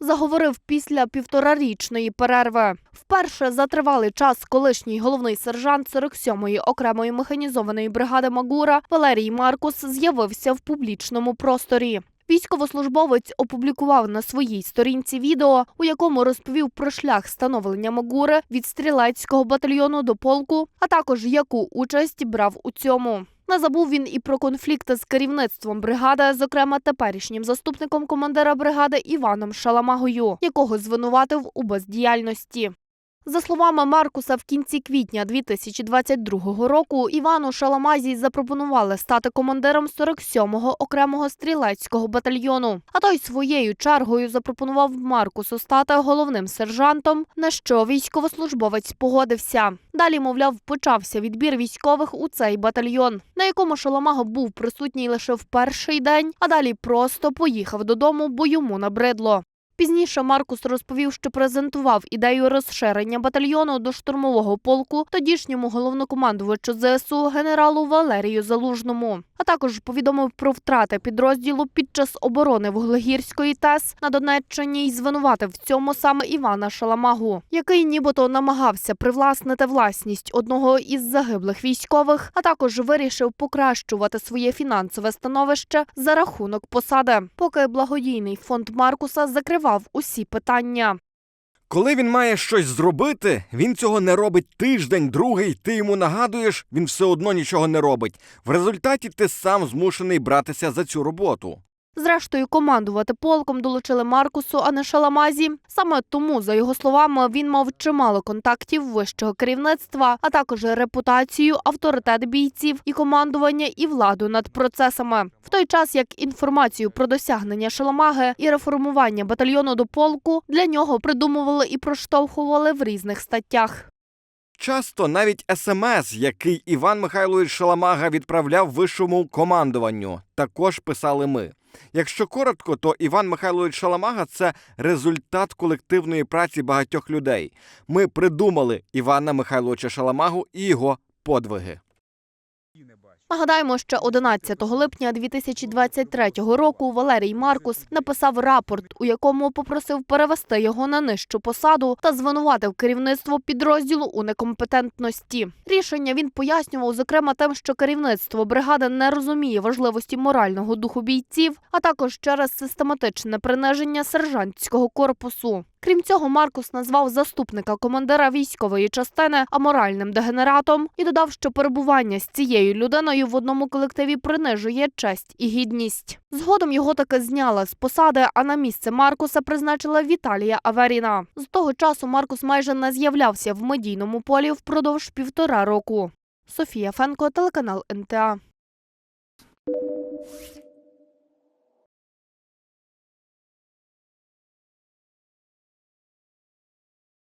Заговорив після півторарічної перерви. Вперше за тривалий час колишній головний сержант 47-ї окремої механізованої бригади Магура Валерій Маркус з'явився в публічному просторі. Військовослужбовець опублікував на своїй сторінці відео, у якому розповів про шлях становлення Магури від стрілецького батальйону до полку, а також яку участь брав у цьому. Не забув він і про конфлікти з керівництвом бригади, зокрема теперішнім заступником командира бригади Іваном Шаламагою, якого звинуватив у бездіяльності. За словами Маркуса, в кінці квітня 2022 року Івану Шаламазі запропонували стати командиром 47-го окремого стрілецького батальйону. А той своєю чергою запропонував Маркусу стати головним сержантом, на що військовослужбовець погодився. Далі, мовляв, почався відбір військових у цей батальйон, на якому Шаламаго був присутній лише в перший день, а далі просто поїхав додому, бо йому набридло. Пізніше Маркус розповів, що презентував ідею розширення батальйону до штурмового полку тодішньому головнокомандувачу ЗСУ генералу Валерію Залужному. А також повідомив про втрати підрозділу під час оборони Вуглегірської ТЕС на Донеччині і звинуватив в цьому саме Івана Шаламагу, який нібито намагався привласнити власність одного із загиблих військових, а також вирішив покращувати своє фінансове становище за рахунок посади. Поки благодійний фонд Маркуса закривав усі питання. Коли він має щось зробити, він цього не робить тиждень, другий, ти йому нагадуєш, він все одно нічого не робить. В результаті ти сам змушений братися за цю роботу. Зрештою, командувати полком долучили Маркусу, а не Шаламазі. Саме тому, за його словами, він мав чимало контактів вищого керівництва, а також репутацію, авторитет бійців і командування і владу над процесами. В той час як інформацію про досягнення Шаламаги і реформування батальйону до полку для нього придумували і проштовхували в різних статтях. Часто навіть смс, який Іван Михайлович Шаламага відправляв вищому командуванню, також писали ми. Якщо коротко, то Іван Михайлович Шаламага це результат колективної праці багатьох людей. Ми придумали Івана Михайловича Шаламагу і його подвиги. Нагадаємо, що 11 липня 2023 року Валерій Маркус написав рапорт, у якому попросив перевести його на нижчу посаду та звинуватив керівництво підрозділу у некомпетентності. Рішення він пояснював зокрема тим, що керівництво бригади не розуміє важливості морального духу бійців, а також через систематичне приниження сержантського корпусу. Крім цього, Маркус назвав заступника командира військової частини аморальним дегенератом і додав, що перебування з цією людиною в одному колективі принижує честь і гідність. Згодом його таки зняли з посади, а на місце Маркуса призначила Віталія Аверіна. З того часу Маркус майже не з'являвся в медійному полі впродовж півтора року. Софія Фенко, телеканал НТА.